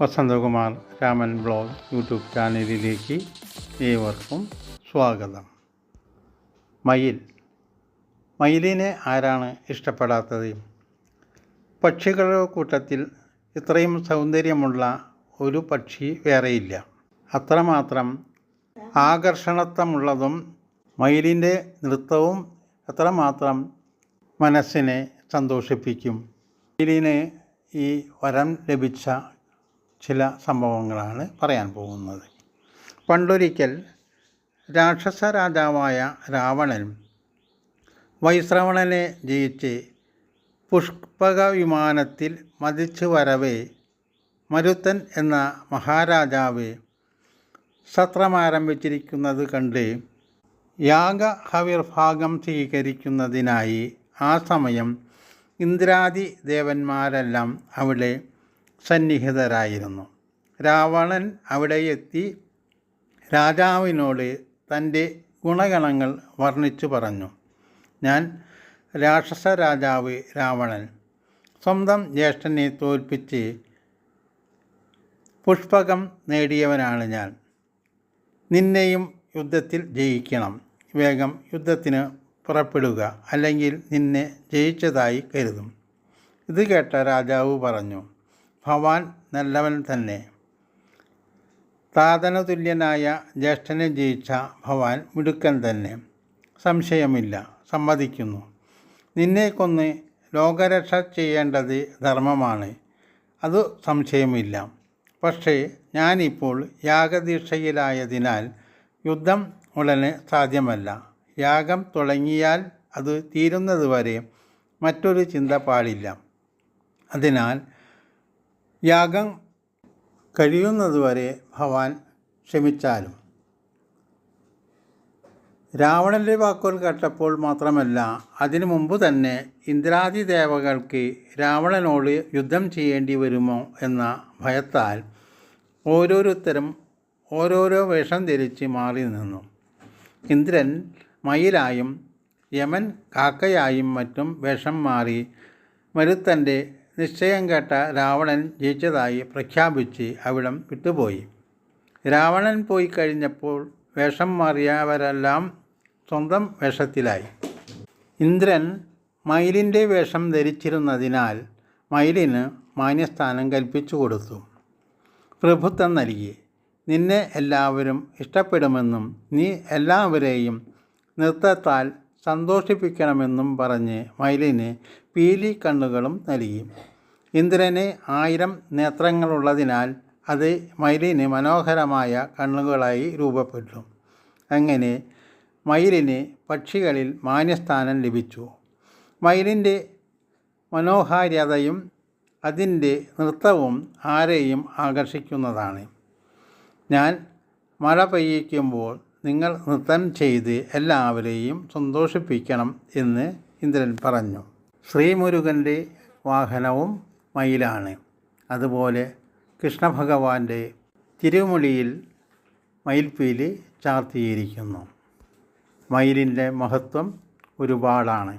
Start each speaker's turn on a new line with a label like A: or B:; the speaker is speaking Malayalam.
A: വസന്തകുമാർ രാമൻ ബ്ലോഗ് യൂട്യൂബ് ചാനലിലേക്ക് ഏവർക്കും സ്വാഗതം. മയിൽ. മയിലിനെ ആരാണ് ഇഷ്ടപ്പെടാത്തത്? പക്ഷികളുടെ കൂട്ടത്തിൽ ഇത്രയും സൗന്ദര്യമുള്ള ഒരു പക്ഷി വേറെയില്ല. അത്രമാത്രം ആകർഷണത്വമുള്ളതും മയിലിന്റെ നൃത്തവും അത്രമാത്രം മനസ്സിനെ സന്തോഷിപ്പിക്കും. മയിലിന് ഈ വരം ലഭിച്ച ചില സംഭവങ്ങളാണ് പറയാൻ പോകുന്നത്. പണ്ടൊരിക്കൽ രാക്ഷസ രാജാവായ രാവണൻ വൈശ്രവണനെ ജയിച്ച് പുഷ്പക വിമാനത്തിൽ മതിച്ചു വരവേ മരുത്തൻ എന്ന മഹാരാജാവ് സത്രമാരംഭിച്ചിരിക്കുന്നത് കണ്ട് യാഗഹവിർഭാഗം സ്വീകരിക്കുന്നതിനായി ആ സമയം ഇന്ദ്രാദി ദേവന്മാരെല്ലാം അവിടെ സന്നിഹിതരായിരുന്നു. രാവണൻ അവിടെ എത്തി രാജാവിനോട് തന്റെ ഗുണഗണങ്ങൾ വർണിച്ചു പറഞ്ഞു. ഞാൻ രാക്ഷസ രാജാവ് രാവണൻ. സ്വന്തം ജ്യേഷ്ഠനെ തോൽപ്പിച്ച് പുഷ്പകം നേടിയവനാണ് ഞാൻ. നിന്നെയും യുദ്ധത്തിൽ ജയിക്കണം. വേഗം യുദ്ധത്തിന് പുറപ്പെടുക അല്ലെങ്കിൽ നിന്നെ ജയിച്ചതായി കരുതും. ഇത് കേട്ട രാജാവ് പറഞ്ഞു. ഭവാൻ നല്ലവൻ തന്നെ. താതന തുല്യനായ ജ്യേഷ്ഠനെ ജയിച്ച ഭവാൻ മിടുക്കൻ തന്നെ. സംശയമില്ല സമ്മതിക്കുന്നു. നിന്നെ കൊന്ന് ലോകരക്ഷ ചെയ്യേണ്ടത് ധർമ്മമാണ്. അത് സംശയമില്ല. പക്ഷേ ഞാനിപ്പോൾ യാഗദീക്ഷയിലായതിനാൽ യുദ്ധം ഉടനെ സാധ്യമല്ല. യാഗം തുടങ്ങിയാൽ അത് തീരുന്നതുവരെ മറ്റൊരു ചിന്ത പാടില്ല. അതിനാൽ യാഗം കഴിയുന്നതുവരെ ഭവാൻ ക്ഷമിച്ചാലും. രാവണന്റെ വാക്കുകൾ കേട്ടപ്പോൾ മാത്രമല്ല അതിനു മുമ്പ് തന്നെ ഇന്ദ്രാദി ദേവകൾക്ക് രാവണനോട് യുദ്ധം ചെയ്യേണ്ടി വരുമോ എന്ന ഭയത്താൽ ഓരോരുത്തരും ഓരോരോ വേഷം ധരിച്ച് മാറി നിന്നു. ഇന്ദ്രൻ മയിലായും യമൻ കാക്കയായും മറ്റും വേഷം മാറി മരുത്തന്റെ നിശ്ചയം കേട്ട രാവണൻ ജയിച്ചതായി പ്രഖ്യാപിച്ച് അവിടം വിട്ടുപോയി. രാവണൻ പോയി കഴിഞ്ഞപ്പോൾ വേഷം മാറിയവരെല്ലാം സ്വന്തം വേഷത്തിലായി. ഇന്ദ്രൻ മയിലിന്റെ വേഷം ധരിച്ചിരുന്നതിനാൽ മയിലിന് മാന്യസ്ഥാനം കൽപ്പിച്ചു കൊടുത്തു. പ്രഭുത്വം നൽകി. നിന്നെ എല്ലാവരും ഇഷ്ടപ്പെടുമെന്നും നീ എല്ലാവരെയും നൃത്തത്താൽ സന്തോഷിപ്പിക്കണമെന്നും പറഞ്ഞ് മയിലിന് പീലി കണ്ണുകളും നൽകി. ഇന്ദ്രന് ആയിരം നേത്രങ്ങളുള്ളതിനാൽ അത് മയിലിന് മനോഹരമായ കണ്ണുകളായി രൂപപ്പെട്ടു. അങ്ങനെ മയിലിന് പക്ഷികളിൽ മാന്യസ്ഥാനം ലഭിച്ചു. മയിലിന്റെ മനോഹാര്യതയും അതിന്റെ നൃത്തവും ആരെയും ആകർഷിക്കുന്നതാണ്. ഞാൻ മഴ പെയ്യിക്കുമ്പോൾ നിങ്ങൾ നൃത്തം ചെയ്ത് എല്ലാവരെയും സന്തോഷിപ്പിക്കണം എന്ന് ഇന്ദ്രൻ പറഞ്ഞു. ശ്രീമുരുകന്റെ വാഹനവും മയിലാണ്. അതുപോലെ കൃഷ്ണഭഗവാന്റെ തിരുമുടിയിൽ മയിൽപ്പീലി ചാർത്തിയിരിക്കുന്നു. മയിലിന്റെ മഹത്വം ഒരുപാടാണ്.